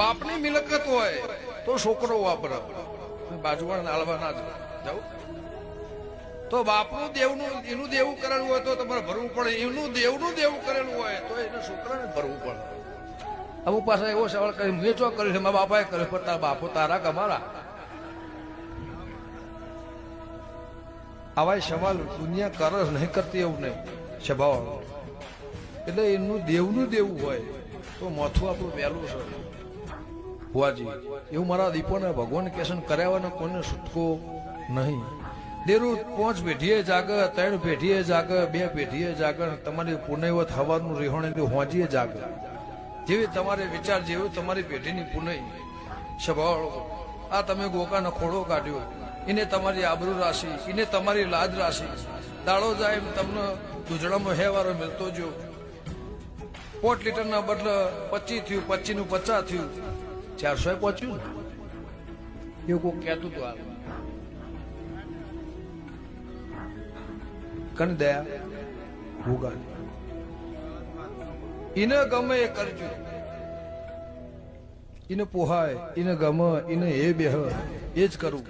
બાપની મિલકત હોય તો છોકરો વાપરે. બાજુવાળા નાળવા ના જાઉં તો બાપનું દેવનું, એનું દેવું કરેલું હોય તો તમારે ભરવું પડે. એનું દેવનું દેવું કરેલું હોય તો એને છોકરાને ભરવું પડે. અમુક પાસે એવો સવાલ કરી, મેં ચો કર્યું મારા બાપાએ કર્યું પણ તારા બાપો તારા કમારા આવા સવાલ દુનિયા કરે નહીં, કરતી એવું નહીં. સ્વભાવ. એટલે એનું દેવનું દેવું હોય તો માથું આપણું વહેલું છે. ભુવાજી એવું મારા દીપોને ભગવાન કેશન કર્યાવાનો કોઈને છૂટકો નહીં. દેરું પાંચ પેઢીએ જાગ, ત્રણ પેઢીએ જાગ, બે પેઢીએ જાગ તમારી પુનૈવત હવાનું રહેણ એટલે હોજીએ જાગ. જેવી તમારે વિચાર, જેવું તમારી પેઢીની પુનઃ સ્વભાવ આ તમે ગોકાનો ખોડો કાઢ્યો. એને તમારી આબરૂ રાશિ, એને તમારી લાજ રાશિ. દાડો જાય એમ તમને દૂધડામાં હેવારો મળતો જો પોટ લીટરના બદલે પચીસ થયું પચીસનું પચાસ થયું. ચારસો પહોંચ્યું ને? એવું કોઈ કહેતું હતું આ. કણ દયા? ભૂગા એને ગમે એ કરજો. એને પોહાય એને ગમે એને એ બેહ એ જ કરવું